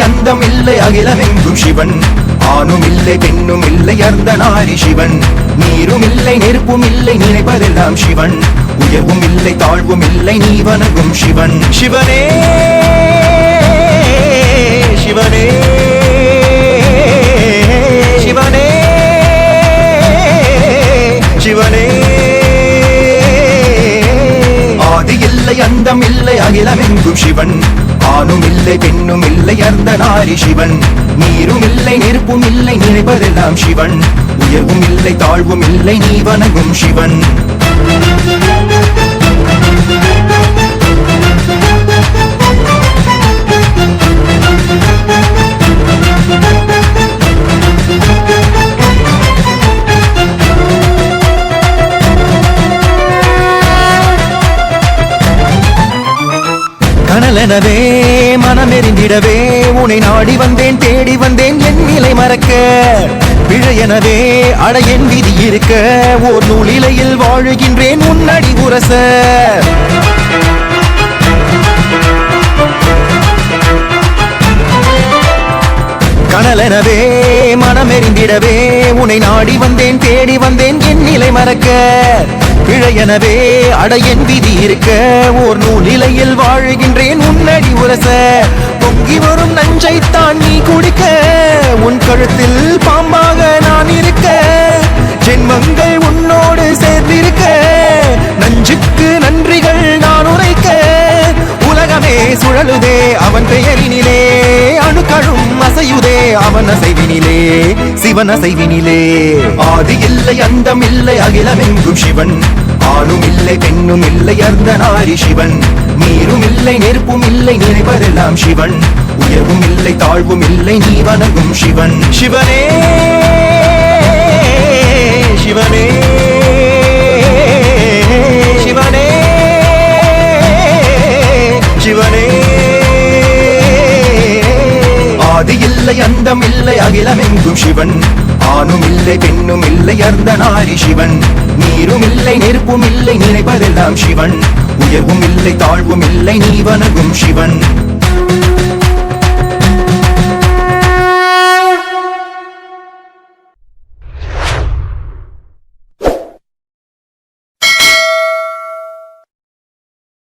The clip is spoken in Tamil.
அந்தம் இல்லை அகிலமெங்கும் சிவன். ஆணும் இல்லை பெண்ணும் இல்லை அர்த்த நாரி சிவன். நீரும் இல்லை நெருப்பும் இல்லை நினைப்பதெல்லாம் சிவன். உயர்வும் இல்லை தாழ்வும் இல்லை நீ வணங்கும் சிவன். சிவனே சிவனே சிவனே சிவனே. ஆதி இல்லை அந்தம் இல்லை அகிலமெங்கும் சிவன். ஆணும் இல்லை பெண்ணும் இல்லை அந்த நாரி சிவன். நீரும் இல்லை நெருப்பும் இல்லை நினைப்பதெல்லாம் சிவன். உயர்வும் இல்லை தாழ்வும் இல்லை நீ வணங்கும் சிவன். எனவே மனமெறிந்திடவே உனை நாடி வந்தேன் தேடி வந்தேன் என் நிலை மறக்க. பிழையெனவே அட என் விதி இருக்க ஓர் நூலிலையில் வாழுகின்றேன் உன்னடி உரச. கனலெனவே மனமெறிந்திடவே உன்னை நாடி வந்தேன் தேடி வந்தேன் என் நிலை மறக்க. பிழையெனவே எனவே என் விதி இருக்க. ஓர் நூலிலையில் வாழுகின்றேன் உன்னடி உரச. பொங்கி வரும் நஞ்சைத்தான் நீ குடிக்க. உன் கழுத்தில் பாம்பாக நான் இருக்க. ஜென்மங்கள் உன்னோடு சேர்ந்திருக்க. நஞ்சுக்கு நன்றிகள் நான் உரைக்க. உலகமே சுழலுதே அவன் பெயரினிலே. அணுக்களும் அசையுதே அவன் அசைவினிலே. சிவன் அசைவினிலே. ஆதி இல்லை அந்தம் இல்லை அகிலமெங்கும் சிவன். ஆணும் இல்லை பெண்ணும் இல்லை அர்த்த நாரி சிவன். நீரும் இல்லை நெருப்பும் இல்லை நினைப்பதெல்லாம் சிவன். உயர்வும் இல்லை தாழ்வும் இல்லை நீ வணங்கும் சிவன். சிவனே! ஆதி இல்லை அந்தம் இல்லை அகிலமெங்கும் சிவன். ஆணும் இல்லை பெண்ணும் இல்லை அர்த்த நாரி சிவன். நீரும் இல்லை நெருப்பும் இல்லை நினைப்பதெல்லாம் சிவன். உயர்வும் இல்லை தாழ்வும் இல்லை நீ வணங்கும் சிவன்.